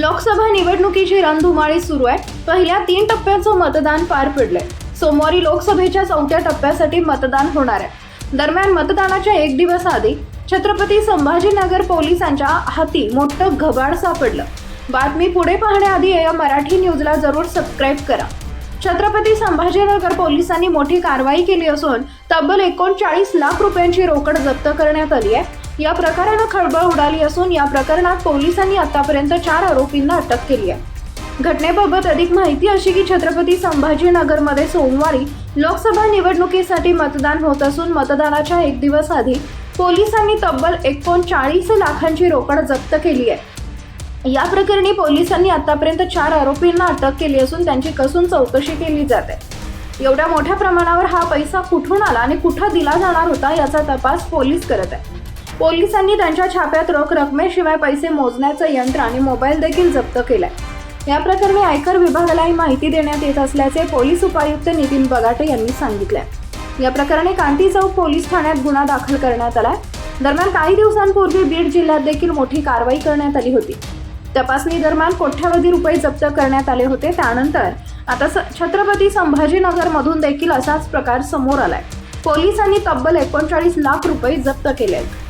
लोकसभा निवडणुकीची रणधुमाळी सुरू आहे. पहिल्या तीन टप्प्याचं मतदान पार पडलंय. सोमवारी लोकसभेच्या चौथ्या टप्प्यासाठी मतदान होणार आहे. दरम्यान मतदानाच्या एक दिवस आधी छत्रपती संभाजीनगर पोलिसांच्या हाती मोठं घबाड सापडलं. बातमी पुढे पाहण्याआधी या मराठी न्यूजला जरूर सबस्क्राईब करा. छत्रपती संभाजीनगर पोलिसांनी मोठी कारवाई केली असून तब्बल एकोणचाळीस लाख रुपयांची रोकड जप्त करण्यात आली आहे. या प्रकारानं खळबळ उडाली असून या प्रकरणात पोलिसांनी आतापर्यंत चार आरोपींना अटक केली आहे. घटनेबाबत अधिक माहिती अशी की छत्रपती संभाजीनगरमध्ये सोमवारी लोकसभा निवडणुकीसाठी मतदान होत असून मतदानाच्या एक दिवस आधी पोलिसांनी तब्बल एकोणचाळीस लाखांची रोकड जप्त केली आहे. या प्रकरणी पोलिसांनी आतापर्यंत चार आरोपींना अटक केली असून त्यांची कसून चौकशी केली जाते. एवढ्या मोठ्या प्रमाणावर हा पैसा कुठून आला आणि कुठं दिला जाणार होता याचा तपास पोलीस करत आहे पोलिसांनी त्यांच्या छाप्यात रोख रकमेशिवाय पैसे मोजण्याचं यंत्र आणि मोबाईल देखील जप्त केलाय. या प्रकरणी आयकर विभागालाही माहिती देण्यात येत असल्याचे पोलीस उपायुक्त नितीन बगाटे यांनी सांगितलंय. या प्रकरणी कांती चौक पोलीस ठाण्यात गुन्हा दाखल करण्यात आलाय. दरम्यान काही दिवसांपूर्वी बीड जिल्ह्यात देखील मोठी कारवाई करण्यात आली होती. तपासणी दरम्यान कोट्यावधी रुपये जप्त करण्यात आले होते त्यानंतर आता स- छत्रपती संभाजीनगरमधून देखील असाच प्रकार समोर आलाय. पोलिसांनी तब्बल एकोणचाळीस लाख रुपये जप्त केले आहेत